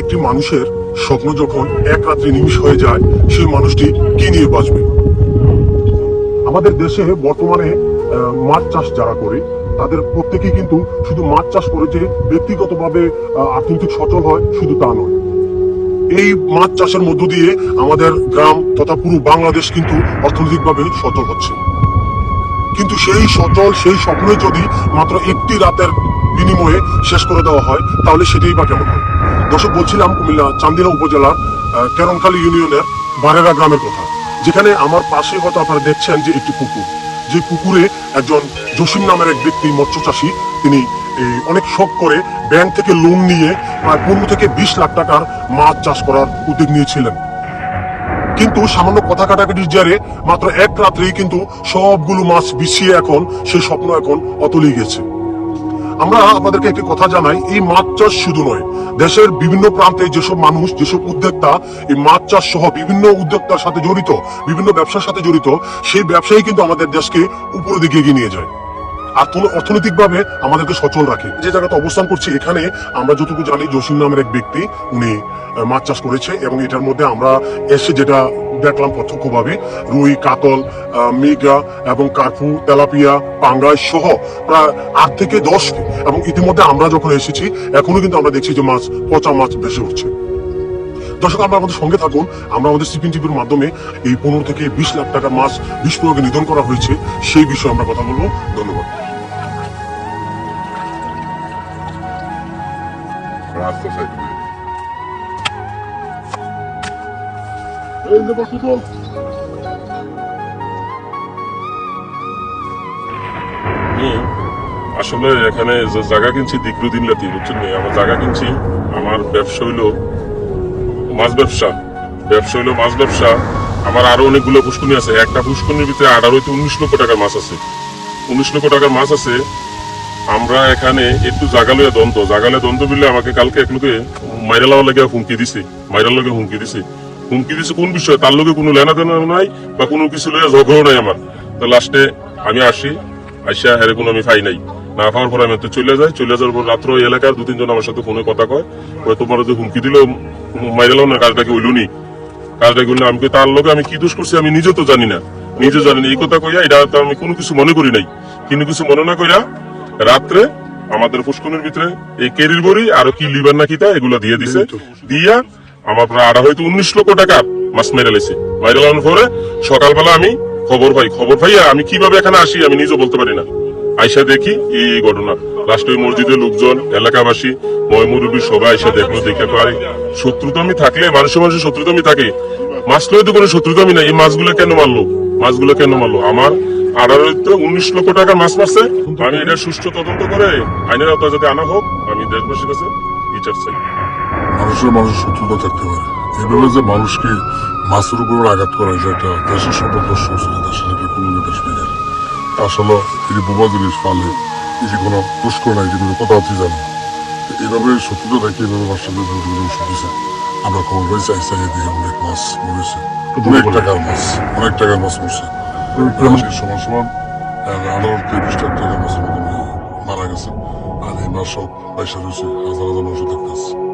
একটি মানুষের স্বপ্ন যখন এক রাত্রে নিমিষ হয়ে যায়, সেই মানুষটি কি নিয়ে বাঁচবে? আমাদের দেশে বর্তমানে মাছ চাষ যারা করে, তাদের প্রত্যেকেই কিন্তু শুধু মাছ চাষ করে যে ব্যক্তিগতভাবে অর্থনৈতিক সচল হয়, শুধু তা নয়। এই মাছ চাষের মধ্য দিয়ে আমাদের গ্রাম তথা পুরো বাংলাদেশ কিন্তু অর্থনৈতিকভাবে সচল হচ্ছে। কিন্তু সেই সচল, সেই স্বপ্ন যদি মাত্র একটি রাতের বিনিময়ে শেষ করে দেওয়া হয় তাহলে সেটাই বা কেমন হয়? দর্শক বলছিলাম কুমিল্লা চান্দিনা উপজেলার আহ, ইউনিয়নের বারেরা গ্রামের কথা। যেখানে আমার পাশে হয়তো আপনারা দেখছেন যে একটি পুকুর। যে পুকুরে একজন জসিম নামের এক ব্যক্তি মৎস্য চাষী তিনি অনেক শখ করে ব্যাংক থেকে লোন নিয়ে প্রায় পনেরো থেকে বিশ লাখ টাকার মাছ চাষ করার উদ্যোগ নিয়েছিলেন। কিন্তু সামান্য কথা কাটাকাটির জেরে মাত্র এক রাত্রেই কিন্তু সবগুলো মাছ বিছিয়ে এখন সেই স্বপ্ন এখন অতলেই গেছে। আমরা আপনাদেরকে একটি কথা জানাই, এই মাছ চাষ শুধু নয়, দেশের বিভিন্ন প্রান্তে যেসব মানুষ, যেসব উদ্যোক্তা এই মাছ চাষ সহ বিভিন্ন উদ্যোক্তার সাথে জড়িত, বিভিন্ন ব্যবসার সাথে জড়িত, সেই ব্যবসায়ী কিন্তু আমাদের দেশকে উপরের দিকে এগিয়ে নিয়ে যায়। আর অর্থনৈতিক ভাবে আমাদেরকে সচল রাখে। যে জায়গাতে অবস্থান করছি, এখানে আমরা যতটুকু জানি, জসিম নামের এক ব্যক্তি, উনি মাছ চাষ করেছে এবং এটার মধ্যে আমরা এসে যেটা দেখলাম প্রত্যক্ষভাবে রুই, কাতল মৃগা এবং কার্পু, তেলাপিয়া, পাঙ্গাস সহ প্রায় আট থেকে দশ এবং ইতিমধ্যে আমরা যখন এসেছি, এখনও কিন্তু আমরা দেখছি যে মাছ, পচা মাছ ভেসে উঠছে। দর্শক আমরা আমাদের সঙ্গে থাকুন। আমরা আমাদের সিপিন টিভির মাধ্যমে এই পনেরো থেকে বিশ লাখ টাকার মাছ প্রয়োগে নিধন করা হয়েছে, সেই বিষয়ে আমরা কথা বলব। ধন্যবাদ। রাস্তা বসে তো হুম। আসলে এখানে যে জায়গা কিনছি দিকরুদ্দিন লাতি বুঝছেন? আমার জায়গা কিনছি, আমার ব্যবসা হইল মাছ ব্যবসা। ব্যবসা হইল মাছ ব্যবসা। আমার আরও অনেকগুলো পুষ্করণী আছে। একটা পুষ্করণীর ভিতরে আঠারো হইতে উনিশ লক্ষ টাকার মাছ আছে। উনিশ লক্ষ টাকার মাছ আছে। আমরা এখানে একটু জাগালয়ে দ্বন্দ্ব। জাগালে দ্বন্দ্ব বিলে আমাকে কালকে এক লোকে মাইরা লাওয়ার লাগে হুমকি দিছে। মাইরার লগে হুমকি দিছে। হুমকি দিছে কোন বিষয়? তার লগে কোনো লেনা দেনা নাই বা কোনো কিছু লয়ে ঝগড়াও নাই আমার। তো লাস্টে আমি আসি আসিয়া হেরে কোনো আমি পাই নাই। না পাওয়ার পর আমি তো চলে যাই চলে যাওয়ার পর রাত্র ওই এলাকার দু তিনজন আমার সাথে ফোনে কথা কয়। কয় তোমার যে হুমকি দিল মাইরা লাও না কাজটা কি হইলুনি কাজটা করলে আমি তার লোকে আমি কি দোষ করছি আমি নিজে তো জানি না। নিজে জানি না। এই কথা কইয়া এটা তো আমি কোনো কিছু মনে করি নাই। কিন্তু কিছু মনে না কইরা রাত্রে আমাদের পুষ্কনের ভিতরে এই কেরির বড়ি আর কি লিভার না কিতা এগুলো দিয়ে দিছে। দিয়া আমার প্রায় আড়া হয়তো উনিশ লক্ষ টাকা মাছ মেরে লেছে। মেরে লাগানোর পরে সকালবেলা আমি খবর পাই, খবর পাইয়া আমি কীভাবে এখানে আসি আমি নিজে বলতে পারি না। আইসা দেখি এই ঘটনা। লাস্টে মসজিদের লোকজন, এলাকাবাসী, ময় মুরব্বী সবাই আইসা দেখল, দেখে পারে শত্রুতামি থাকলে মানুষের মানুষের শত্রুতামি থাকে। মাছ লয়ে তো কোনো শত্রুতামি নাই, এই মাছগুলো কেন মারলো? মাছগুলো কেন মারলো? আমার আড়াইতে উনিশ লক্ষ টাকা মাছ মারছে। আমি এটা সুষ্ঠু তদন্ত করে আইনের আওতায় যাতে আনা হোক, আমি দেশবাসীর কাছে বিচার চাই মানুষের মানুষের শত্রুতা থাকতে পারে। এইভাবে যে মানুষকে মাছের উপর আঘাত করা যায় এটা দেশের সর্বদর্শ ছিল দেশের কোনো দেশ নেই। আসলে এই যে বোবা জিনিস পালে এই যে কোনো পুষ্কর নাই যে কোনো কথা হচ্ছে জানে এইভাবে শত্রুতা দেখে এইভাবে বাচ্চাদের দিছে আমরা খবর পাই চাই চাই দিয়ে অনেক মাছ মরেছে। অনেক টাকার মাছ অনেক টাকার মাছ মরছে। সমান সমান আঠারো থেকে বিশ টাকার মাছের মতো মারা গেছে। আর এই মাছ সব পয়সা রয়েছে